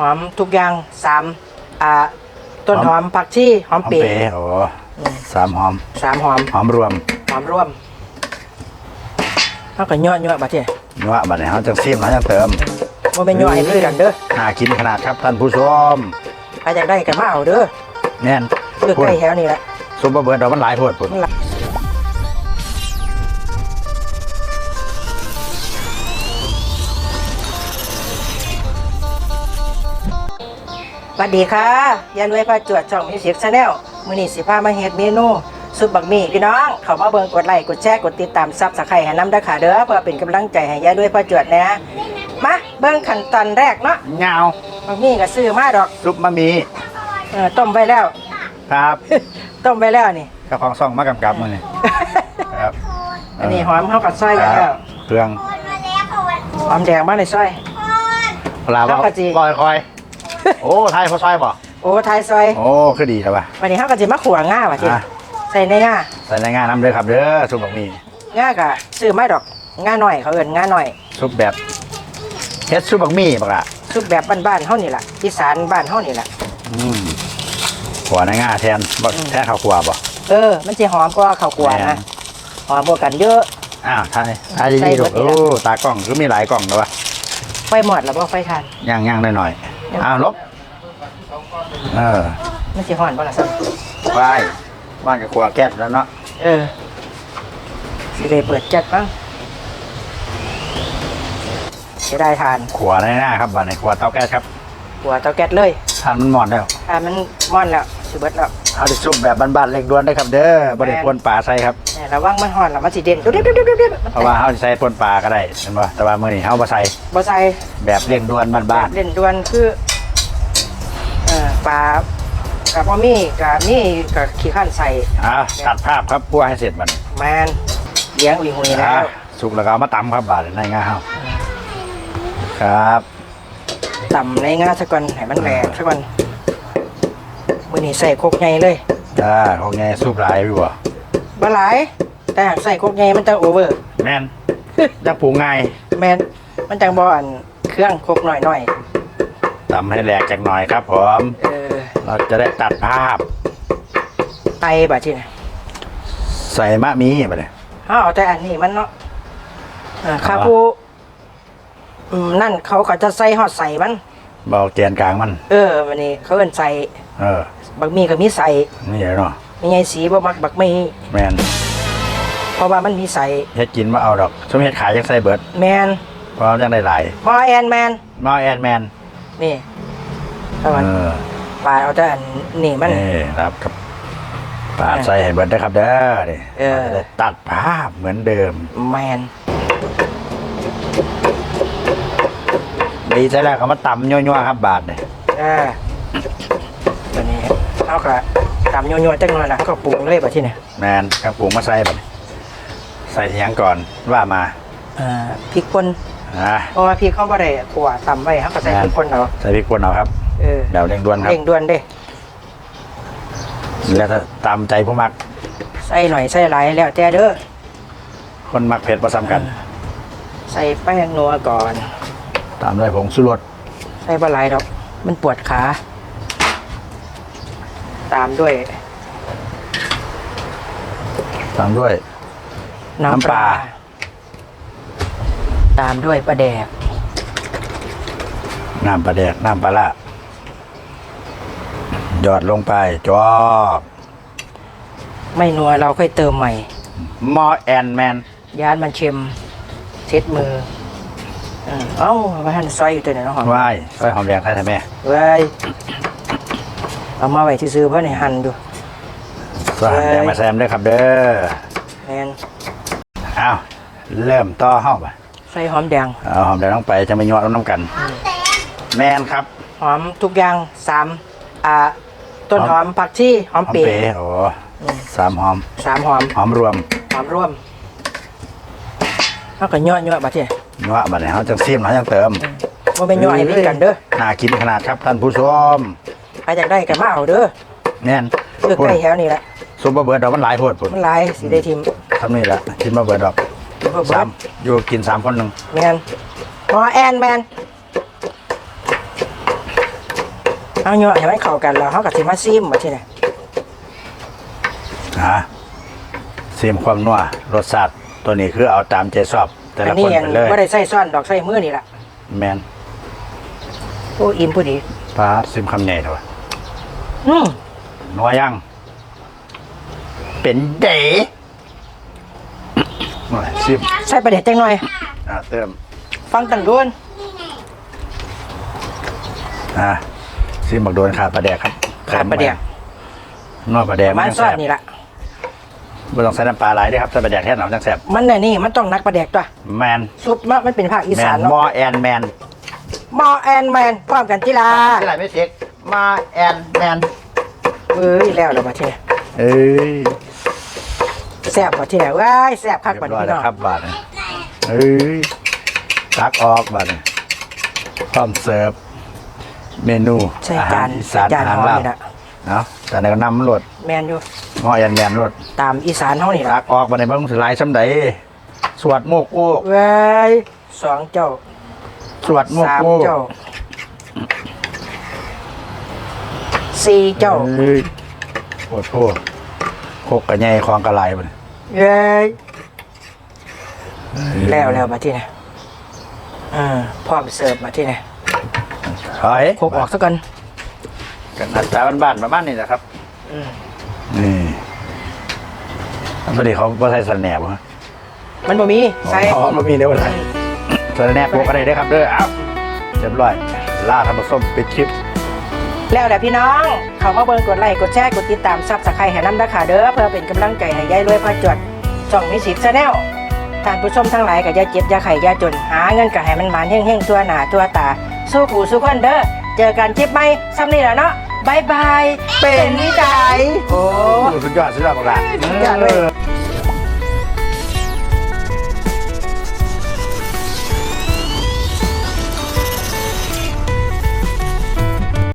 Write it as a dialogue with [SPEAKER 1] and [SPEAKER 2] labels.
[SPEAKER 1] หอมทุกอย่างสามอ่าต้นหอมผักชีหอม
[SPEAKER 2] หอม
[SPEAKER 1] เปร
[SPEAKER 2] เป๋โอ้สามหอม
[SPEAKER 1] สามหอม
[SPEAKER 2] หอมรวม
[SPEAKER 1] หอมร่วมเขาก็ย่อย่อบัดเนี่ย
[SPEAKER 2] นัวบัดนี้เขาจังซีมเขาจังเติม
[SPEAKER 1] ว่าเป็นย่อให้คือกันเด้อ
[SPEAKER 2] น่ากินขนาดครับท่านผู้ชม
[SPEAKER 1] ใครอยากได้กันมาเอาเด้อ
[SPEAKER 2] แน่น
[SPEAKER 1] เลือก
[SPEAKER 2] พุ่น
[SPEAKER 1] ได้แถวนี้แหละ
[SPEAKER 2] ซุปเปอร์เบิร์ดเรามันหลายโพดพุ่น
[SPEAKER 1] ส วัสดีค่ะยันไว้พาจวดช่องมิวสิกชาแนลมื้อนี้สิพามาเฮ็ดเมนูซุปบักหมี่พี่น้อง เข้ามาเบิ่งกดไลค์กดแชร์กดติดตามซับสไครต์ให้นำเด้อค่ะเด้อเพื่อเป็นกำลังใจให้ยายด้วยพาจวดนะมาเบิ่งขั้นตอนแรกเนาะ
[SPEAKER 2] เงา
[SPEAKER 1] บักหมี่ก็ซื้อมาดอก
[SPEAKER 2] ซุปมะหมี
[SPEAKER 1] เออต้มไว้แล้ว
[SPEAKER 2] ครับ
[SPEAKER 1] ต้มไว้แล้วนี่
[SPEAKER 2] กระของซ่องมากำกับมือนี่ครับ
[SPEAKER 1] อันนี้หอมเฮาก็ซอย
[SPEAKER 2] ค
[SPEAKER 1] ไว้
[SPEAKER 2] รั
[SPEAKER 1] แล้
[SPEAKER 2] บ
[SPEAKER 1] ว
[SPEAKER 2] เครื่อง
[SPEAKER 1] หอมแดงมาในซอย
[SPEAKER 2] ปลา
[SPEAKER 1] ครับ
[SPEAKER 2] บ่
[SPEAKER 1] กะจิ
[SPEAKER 2] ลอยคอย โอ้ไทยพอซอยบ่
[SPEAKER 1] โอ้ทายซอย
[SPEAKER 2] โอ้คือดีแล้วป่ะ
[SPEAKER 1] วันนี้เฮาก็สิมาขัวง่าว่ะจิ
[SPEAKER 2] อะ
[SPEAKER 1] ใส่ในง่า
[SPEAKER 2] ใส่ในงานน้ำเด้อครับเด้อซุปบะหมี่
[SPEAKER 1] ง่าก็ซื้อมาดอกง่าหน่อยเขาเอิ้นง่าหน่อย
[SPEAKER 2] ซุปแบบเฮ็ดซุปบะหมี่ปะละ
[SPEAKER 1] ซุปแบบบ้านๆเฮานี่ล่ะอีสานบ้านเฮานี่ล่ะ
[SPEAKER 2] อืมหัวในงาแทนบ่แทนข้าวคั่วบ่
[SPEAKER 1] เออ มันสิหอมกว่าข้าวกวน
[SPEAKER 2] แม่
[SPEAKER 1] นะ
[SPEAKER 2] น
[SPEAKER 1] หอมกว่ากันเยอะ
[SPEAKER 2] อ้าวไทยไทย
[SPEAKER 1] ใส่
[SPEAKER 2] ดีๆ
[SPEAKER 1] หม
[SPEAKER 2] ลู
[SPEAKER 1] ด
[SPEAKER 2] ก
[SPEAKER 1] นี่
[SPEAKER 2] โอ้
[SPEAKER 1] ล่ะ
[SPEAKER 2] ตากล้องคือมีหลายกล้องเลยวะ
[SPEAKER 1] ไฟหมดแล้วบ่ไฟทาน
[SPEAKER 2] ย่างย่างๆหน่อย
[SPEAKER 1] ยัง
[SPEAKER 2] ๆ อ้าวลบเออ
[SPEAKER 1] มันสิฮ้อนบ่ล่ะซั่น
[SPEAKER 2] ไปบ้านกับครัวแก๊สแล้วเนาะ
[SPEAKER 1] เออสิได้เปิดจัดบ้างจะได้ทาน
[SPEAKER 2] ขัวในหน้าครับบ้านในครัวเตาแก๊สครับ
[SPEAKER 1] หัวเตาแก๊สเลย
[SPEAKER 2] ทานมันหมอนแล้ว
[SPEAKER 1] ทานมันม่อนแล้วสิเบิดแล้ว
[SPEAKER 2] เอาดิซุปแบบบ้านๆเล็กด่วนได้ครับเด้อบริปนปลาใส่ครับ
[SPEAKER 1] เนี่ยระวังมันฮ้อนแล้วมันสิเด่นดุ๊ดๆๆๆๆ
[SPEAKER 2] เพราะว่าเฮาสิใส่ปนปลาก็ได้เห็นบ่แต่ว่ามื้อนี้เฮาบ่ใส่
[SPEAKER 1] บ่ใส่
[SPEAKER 2] แบบเร่งด่วนบ้าน
[SPEAKER 1] เล่นดวนคือเอ่อปลากับบ่มีกับมีกับขี้ข้านใส่
[SPEAKER 2] ๆอะตัดภาพครับพัวให้เสร็จบัดนี้
[SPEAKER 1] แมนเลี้ยงอุยหุยแล้
[SPEAKER 2] อะ
[SPEAKER 1] ว
[SPEAKER 2] สุกแล้วก็เอามาตำครับบาดในงาเฮาครับ
[SPEAKER 1] ต่ำในงาซะก่อนให้มันแหลกซะก่อน มื้อนี้ใส่โคกใหญ่เลย
[SPEAKER 2] จ้าของไงซุปหลายอยู่บ่
[SPEAKER 1] บ่หลายแต่หากใส่โคกใหญ่มันจะโอเวอร์
[SPEAKER 2] แม่นจักปรุงง่าย
[SPEAKER 1] แมนมันจังบ่อันเครื่องโคกหน่อย
[SPEAKER 2] ตำให้แหลกจักหน่อยครับผม
[SPEAKER 1] ๆเออ
[SPEAKER 2] เราจะได้ตัดภาพ
[SPEAKER 1] ไตบัดที่น่ะ
[SPEAKER 2] ใส่มะหมีไปเลย
[SPEAKER 1] เฮาเอาแต่อันนี้มันเนาะเออข้าผู้อืมนั่นเขาก็จะใส่ฮอดใส่มัน
[SPEAKER 2] เบาแกนกลางมัน
[SPEAKER 1] เออวันนี้เขาเอิ้นใส่
[SPEAKER 2] เออ
[SPEAKER 1] บักมีก็มีใส่
[SPEAKER 2] นี่เนาะ
[SPEAKER 1] มีไงสีบ่มักบักมี
[SPEAKER 2] แมน
[SPEAKER 1] เพราะว่ามันมีใส่
[SPEAKER 2] เฮ็ดกินมาเอาดอกสมเฮ็ดขายจังใส่เบิด
[SPEAKER 1] แมน
[SPEAKER 2] เพราะว่าจังได้หลาย
[SPEAKER 1] พอแอนแมน
[SPEAKER 2] มาแอนแมน
[SPEAKER 1] นี่ถ้า
[SPEAKER 2] เอ
[SPEAKER 1] มัน
[SPEAKER 2] อ
[SPEAKER 1] ปลายเอาแต่อันนี่มัน
[SPEAKER 2] นี่ครับครับปาดใส่ให้เบิดได้อครับเด้อนี่
[SPEAKER 1] เออ
[SPEAKER 2] จะได้ตัดภาพเหมือนเดิม
[SPEAKER 1] แมน
[SPEAKER 2] ดีใช่แล้วเขามาตำยั่วๆครับบาทนี่
[SPEAKER 1] อ่าตัวนี้เอาก็ตำยัวๆจังหน่อยนะก็ปรุงเลยบัดที่นี่
[SPEAKER 2] แมนครับปรุงมาใส่บัดนี้ใส่ทีหยังก่อนว่ามา
[SPEAKER 1] อ่าพริกป่น
[SPEAKER 2] อะ
[SPEAKER 1] เพราะว่าพริกเขาบ่ได้ขัวตำไว้เขาก็ใส่พริกป่นเอา
[SPEAKER 2] ใส่พริกป่นเอาครับ
[SPEAKER 1] เออ
[SPEAKER 2] เดี๋ยวเร่งด่วนครับ
[SPEAKER 1] เร่งด่วนเด้
[SPEAKER 2] แล้วถ้าตามใจผู้มัก
[SPEAKER 1] ใส่หน่อยใส่หลายแล้วแต่เด้อ
[SPEAKER 2] คนมักเผ็ดประสำกัน
[SPEAKER 1] ใส่แป้งนัวก่อน
[SPEAKER 2] ตามด้วยผงสุรส
[SPEAKER 1] ใส่บะหลายดอก มันปวดขา ตามด้วย
[SPEAKER 2] ตามด้วย
[SPEAKER 1] น้ำ
[SPEAKER 2] น้ำ
[SPEAKER 1] ป
[SPEAKER 2] ป
[SPEAKER 1] ลา
[SPEAKER 2] ลา
[SPEAKER 1] ตามด้วยปลาแดก
[SPEAKER 2] น้ำปลาแดกน้ำปลาละหยอดลงไปจอก
[SPEAKER 1] ไม่นัวเราค่อยเติมใหม่
[SPEAKER 2] มอแอนแมน
[SPEAKER 1] ยานมันเค็มเช็ดมือเออเอ้าเอาไปหั่นซอยอยู่ตัวไหนน้องหอม
[SPEAKER 2] ว่ายซอยหอมแดงใช่ไหม
[SPEAKER 1] เว้ยเอามาไว้ที่ซื้อเพราะในหั่นดู
[SPEAKER 2] ซอยหอมแดงมาแซมด้วยครับเด้อ
[SPEAKER 1] แมน
[SPEAKER 2] อ้าวเริ่มต่อห้องไป
[SPEAKER 1] ใส่หอมแดง
[SPEAKER 2] เอาหอมแดงลงไปจะไม่ยอดน้ำกัน แมนครับ
[SPEAKER 1] หอมทุกอย่างสามอ่าต้นหอมผักชีหอม
[SPEAKER 2] หอม
[SPEAKER 1] เปร
[SPEAKER 2] เป๋
[SPEAKER 1] ย์
[SPEAKER 2] โอ้สามหอม
[SPEAKER 1] สามหอม
[SPEAKER 2] หอมรวม
[SPEAKER 1] หอมร่วมเขาก็ย่อยๆบัดเนี่ย
[SPEAKER 2] นัวบัดนี้เขาจังซีมเขาจังเติม
[SPEAKER 1] ว่าเป็นย่อยให้คือกันเด้อ
[SPEAKER 2] น่ากินขนาดครับท่านผู้ชม
[SPEAKER 1] ใครอยากได้กันมาเอาเด้อ
[SPEAKER 2] แน่น
[SPEAKER 1] เลือกได้แถวนี้แหละ
[SPEAKER 2] ซุปเปอร์เบิร์ดเรามันหลายโพดพุ่น
[SPEAKER 1] มันหลายสิได้ทิม
[SPEAKER 2] ทำนี่แหละกินมาเบิร์ดดอก
[SPEAKER 1] เพิ่ม
[SPEAKER 2] สามอยู่กินสามคนหนึ่ง
[SPEAKER 1] แมนพอแอนแมนเอาเนาะให้มันเข้ากันแล้วเฮาก็สิมาซิมบัดทีนี้
[SPEAKER 2] ฮะซีมความนัวรสชาติตัวนี้คือเอาตามใจชอบ แต่
[SPEAKER 1] อั
[SPEAKER 2] ละ
[SPEAKER 1] น
[SPEAKER 2] ค
[SPEAKER 1] นี้
[SPEAKER 2] น
[SPEAKER 1] ยัง
[SPEAKER 2] ไปเลย
[SPEAKER 1] บ่ได้ใส่ซ้อนดอกใส่มือนี่ล่ะ
[SPEAKER 2] แมน
[SPEAKER 1] โอ้อิ่มผู้ดี
[SPEAKER 2] ปลาซิมคำใหญ่เถอะ
[SPEAKER 1] อืม
[SPEAKER 2] นัวยัง เป็นเด๋หน่อยซิม
[SPEAKER 1] ใส่ประเด็ดจังหน่อย
[SPEAKER 2] อ่าเติม
[SPEAKER 1] ฟังตั้งโดน
[SPEAKER 2] อ่าซิมบักโดนขาดปลาแดกครับ
[SPEAKER 1] ขาดปลาแดก
[SPEAKER 2] นอกปลาแดก
[SPEAKER 1] มัน
[SPEAKER 2] จัง
[SPEAKER 1] ซอ
[SPEAKER 2] แซ่
[SPEAKER 1] ด
[SPEAKER 2] บ
[SPEAKER 1] นี่ล่ะ
[SPEAKER 2] ไม่ต้องใส่น้ำปลาหลายด้วยครับใส่ปลาแดกแค่หนำจังแซ่บ
[SPEAKER 1] มันน่ะนี่มันต้องนักประเด็กตัว
[SPEAKER 2] แมน
[SPEAKER 1] ซุปมะมันเป็นภาคอี
[SPEAKER 2] แม
[SPEAKER 1] สาน
[SPEAKER 2] น
[SPEAKER 1] เนาะ
[SPEAKER 2] มอแอนแมน
[SPEAKER 1] มอแอนแมนพร้อมกันจิลา
[SPEAKER 2] ที่ไหนไม่เช็คมาแอนแมน
[SPEAKER 1] เอ้ยแล้วแล้วบัดทีนี้
[SPEAKER 2] เอ้ย
[SPEAKER 1] แซ่บบัดทีนี้ว้ายแซ่บคัก
[SPEAKER 2] เรีย
[SPEAKER 1] บัด
[SPEAKER 2] บร้อย
[SPEAKER 1] นี้
[SPEAKER 2] แล้ว
[SPEAKER 1] เนาะ
[SPEAKER 2] ครับบาทนี่เอ้ยตักออกบาทนี่พร้อมเสิร์ฟเมนู
[SPEAKER 1] ใช่
[SPEAKER 2] อาหา
[SPEAKER 1] จารน
[SPEAKER 2] อีสาน
[SPEAKER 1] จาน
[SPEAKER 2] อาหาร
[SPEAKER 1] หอม
[SPEAKER 2] ลาว
[SPEAKER 1] นี่ล่ะ
[SPEAKER 2] เนาะแต่ในก็นำรถ
[SPEAKER 1] แมนอยู่
[SPEAKER 2] มอแอนแมนรถ
[SPEAKER 1] ตามอีสานเฮานี่
[SPEAKER 2] ตั
[SPEAKER 1] ล่ะ
[SPEAKER 2] กออกบาทในบ้างสิหลายซ้ำใดสวดโมกโอ้
[SPEAKER 1] ว้ายสองเจ้า
[SPEAKER 2] สวดโมก
[SPEAKER 1] สาม
[SPEAKER 2] โอ้
[SPEAKER 1] เจ้าสี่เจ้า
[SPEAKER 2] เอ้ยโอ้โหโคกกระไงคลองกระไรบาทนี่
[SPEAKER 1] เย้ยแล้วแล้วมาที่ไหนอ่าพร้อมเสิร์ฟมาที่ไหน
[SPEAKER 2] เฮ้ย
[SPEAKER 1] ครบออกซะก่อน
[SPEAKER 2] กันอัตราบ้านๆประมาณนี้นะครับ
[SPEAKER 1] อืม
[SPEAKER 2] นี่ พอดีเขาบ่ใส่สแนบฮะ
[SPEAKER 1] มันบ่มีใส่
[SPEAKER 2] อ๋อมันมีเดี๋ยวอะไรสแนบพวกอะไรได้ครับเด้อเอ้าเรียบร้อยล่าทำผสมปิดคลิป
[SPEAKER 1] แล้วแหละพี่น้อง เขามาเบิ่งกดไลค์กดแชร์กดติดตามซับสไครต์ให้น้ำดาขาเด้อเพื่อเป็นกำลังใจให้ยายรวยพาจวดช่องมิสิกแนลท่านผู้ชมทั้งหลายก็อย่าเจ็บอย่าไข้อย่าจนหาเงินก็ให้มันหมานเฮงๆตัวหน้าตัวตา สู้ผู้สู้คนเด้อเจอกันคลิปใหม่ซ้ำนี่แหละเนาะบายบายเป็นใจโอ้
[SPEAKER 2] สุดยอดสุดยอดมากๆ
[SPEAKER 1] สุดยอดเลย
[SPEAKER 2] เออ